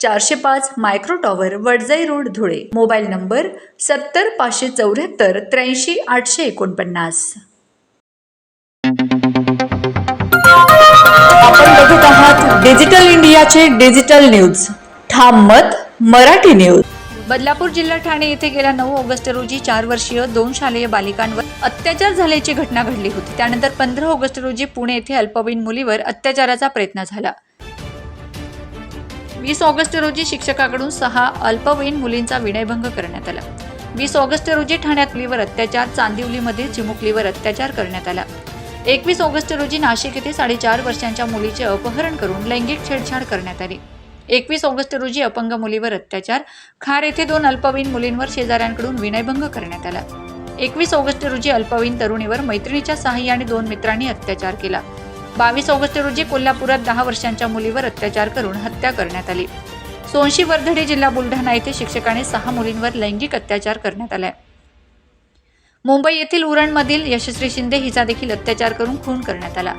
चारशे पाच micro tower Wadjai road Dhule. Mobile number सत्तर पाचशे चौऱ्याहत्तर त्र्याऐंशी आठशे एकोणपन्नास. आपण बघत आहात डिजिटल इंडियाचे डिजिटल न्यूज. ठाम मत मराठी न्यूज. बदलापूर जिल्हा ठाणे येथे गेल्या नऊ ऑगस्ट रोजी चार वर्षीय दोन शालेय बालिकांवर अत्याचार झाल्याची घटना घडली होती. त्यानंतर पंधरा ऑगस्ट रोजी पुणे येथे अल्पवयीन मुलीवर अत्याचाराचा प्रयत्न झाला. वीस ऑगस्ट रोजी शिक्षकाकडून सहा अल्पवयीन मुलींचा विनयभंग करण्यात आला. वीस ऑगस्ट रोजी ठाण्यात मुलीवर अत्याचार चांदिवलीमध्ये चिमुकलीवर अत्याचार करण्यात आला. एकवीस ऑगस्ट रोजी नाशिक येथे साडेचार वर्षांच्या मुलीचे अपहरण करून लैंगिक छेडछाड करण्यात आली. एकवीस ऑगस्ट रोजी अपंग मुलीवर अत्याचार खार येथे दोन अल्पवयीन मुलींवर शेजाऱ्यांकडून विनयभंग करण्यात आला. एकवीस ऑगस्ट रोजी अल्पवयीन तरुणीवर मैत्रिणीच्या सहाय्याने दोन मित्रांनी अत्याचार केला. बावीस ऑगस्ट रोजी कोल्हापुरात दहा वर्षांच्या मुलीवर अत्याचार करून हत्या करण्यात आली. सोनशी वर्धडे जिल्हा बुलढाणा येथे शिक्षकाने सहा मुलींवर लैंगिक अत्याचार करण्यात आलाय. मुंबई येथील उरणमधील यशस्वी शिंदे हिचा देखील अत्याचार करून खून करण्यात आला.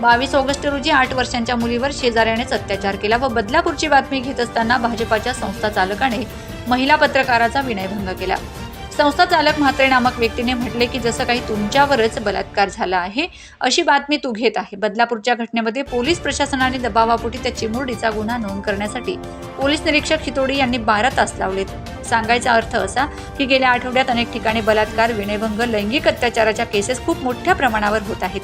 बावीस ऑगस्ट रोजी आठ वर्षांच्या मुलीवर शेजाऱ्यानेच अत्याचार केला व बदलापूरची बातमी घेत असताना भाजपाच्या संस्था चालकाने महिला पत्रकाराचा विनयभंग केला. संस्था चालक म्हात्रे नामक व्यक्तीने म्हटले की जसं काही तुमच्यावरच बलात्कार झाला आहे अशी बातमी तू घेत आहे. बदलापूरच्या घटनेमध्ये पोलीस प्रशासनाने दबावापोटी त्या चिमुरडीचा गुन्हा नोंद करण्यासाठी पोलीस निरीक्षक खितोडी यांनी बारा तास लावलेत. सांगायचा अर्थ असा की गेल्या आठवड्यात अनेक ठिकाणी बलात्कार विनयभंग लैंगिक अत्याचाराच्या केसेस खूप मोठ्या प्रमाणावर होत आहेत.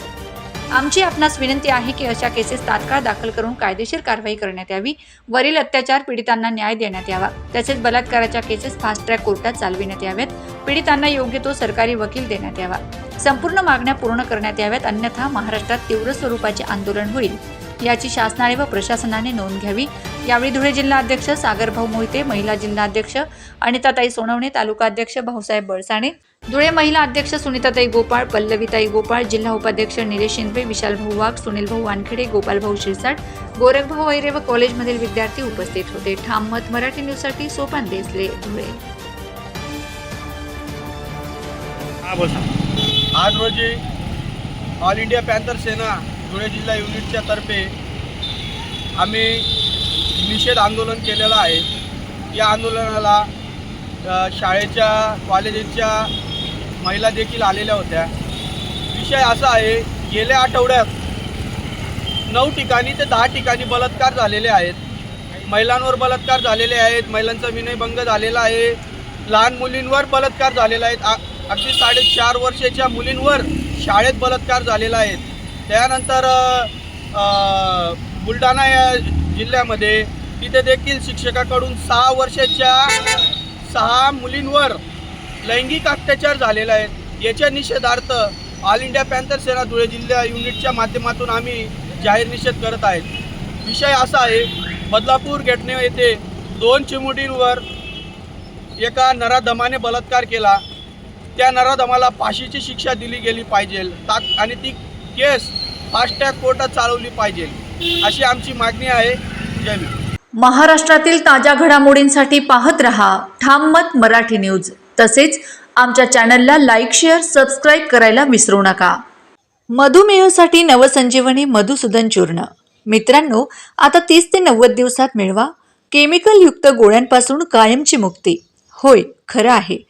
आमची आपणास विनंती आहे की अशा केसेस तात्काळ दाखल करून कायदेशीर कारवाई करण्यात यावी. वरील अत्याचार पीडितांना न्याय देण्यात यावा. तसेच बलात्काराच्या केसेस फास्ट ट्रॅक कोर्टात चालविण्यात याव्यात. पीडितांना योग्य तो सरकारी वकील देण्यात यावा. संपूर्ण मागण्या पूर्ण करण्यात याव्यात अन्यथा महाराष्ट्रात तीव्र स्वरूपाचे आंदोलन होईल. याची शासनाने व प्रशासनाने नोंद घ्यावी. यावेळी धुळे जिल्हाध्यक्ष सागरभाऊ मोहिते महिला जिल्हाध्यक्ष अनिताताई सोनवणे तालुका अध्यक्ष भाऊसाहेब बळसाणे धुळे महिला अध्यक्ष सुनीताताई गोपाळ पल्लवीताई गोपाळ जिल्हा उपाध्यक्ष निलेश शिंदे विशालभाऊ वाघ सुनीलभाऊ वानखेडे गोपालभाऊ शिरसाट गोरखभाऊ वैरे व कॉलेजमधील विद्यार्थी उपस्थित होते. ठाम मत मराठी न्यूजसाठी सोपान देसले धुळे. आज रोजी all India panther Sena Dhule जिल्हा युनिटच्या तर्फे आम्ही निषेध आंदोलन केलेलं आहे. या आंदोलनाला शाळेच्या कॉलेजेसच्या महिला देखील आलेल्या होत्या. विषय असा आहे गेल्या आठवड्यात नऊ ठिकाणी ते दहा ठिकाणी बलात्कार झालेले आहेत. महिलांवर बलात्कार झालेले आहेत महिलांचा विनयभंग झालेला आहे. लहान मुलींवर बलात्कार झालेला आहे. अगदी साडेचार वर्षाच्या मुलींवर शाळेत बलात्कार झालेला आहे. त्यानंतर बुलढाणा या जिल्ह्यामध्ये तिथे देखील शिक्षकाकडून सहा वर्षाच्या सहा मुलींवर लैंगिक अत्याचार झालेला आहे. याच्या निषेधार्थ all India panther Sena Dhule जिल्हा युनिटच्या माध्यमातून आम्ही जाहीर निषेध करत आहेत. विषय असा आहे बदलापूर घटने येथे दोन चिमुटींवर एका नराधमाने बलात्कार केला. त्या नराधमाला फाशीची शिक्षा दिली गेली पाहिजे. ता- आणि ती केस फास्ट ट्रॅक कोर्टात चालवली पाहिजे. अशी आमची मागणी आहे. जय महाराष्ट्रातील ताज्या घडामोडींसाठी पाहत रहा ठाम मत मराठी न्यूज. तसेच आमच्या चॅनलला लाईक शेअर सबस्क्राईब करायला विसरू नका. मधुमेहसाठी नवसंजीवनी मधुसूदन चूर्ण. मित्रांनो आता तीस ते नव्वद दिवसात मिळवा. केमिकलयुक्त गोळ्यांपासून कायमची मुक्ती. होय खरं आहे.